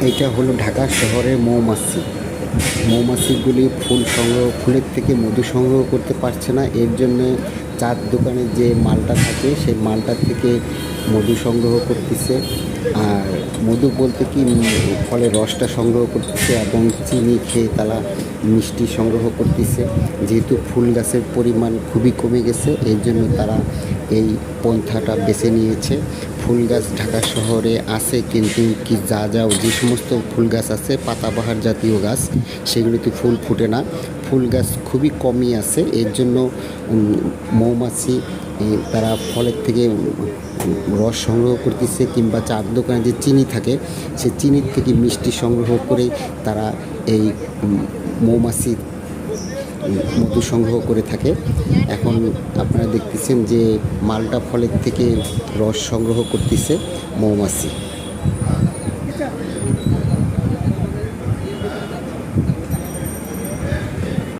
এইটা হলো ঢাকা শহরের মৌমাছি। মৌমাছিগুলি ফুল সংগ্রহ, ফুলের থেকে মধু সংগ্রহ করতে পারছে না। এর জন্য চার দোকানে যে মালটা থাকে, সেই মালটা থেকে মধু সংগ্রহ করতেছে। আর মধু বলতে কি ফলের রসটা সংগ্রহ করতেছে এবং চিনি খেয়ে তারা মিষ্টি সংগ্রহ করতেছে। যেহেতু ফুল গাছের পরিমাণ খুবই কমে গেছে, এর জন্য তারা এই পন্থাটা বেছে নিয়েছে। ফুল গাছ ঢাকা শহরে আছে, কিন্তু কি যা যা, যে সমস্ত ফুল গাছ আছে, পাতাবাহার জাতীয় গাছ, সেগুলিতে ফুল ফুটে না। ফুল গাছ খুবই কমই আছে। এর জন্য মৌমাছি তারা ফলের থেকে রস সংগ্রহ করতেছে কিংবা চার দোকানে যে চিনি থাকে, সে চিনির থেকে মিষ্টি সংগ্রহ করে তারা এই মৌমাছি মধু সংগ্রহ করে থাকে। এখন আপনারা দেখতেছেন যে মালটা ফলের থেকে রস সংগ্রহ করতেছে মৌমাছি।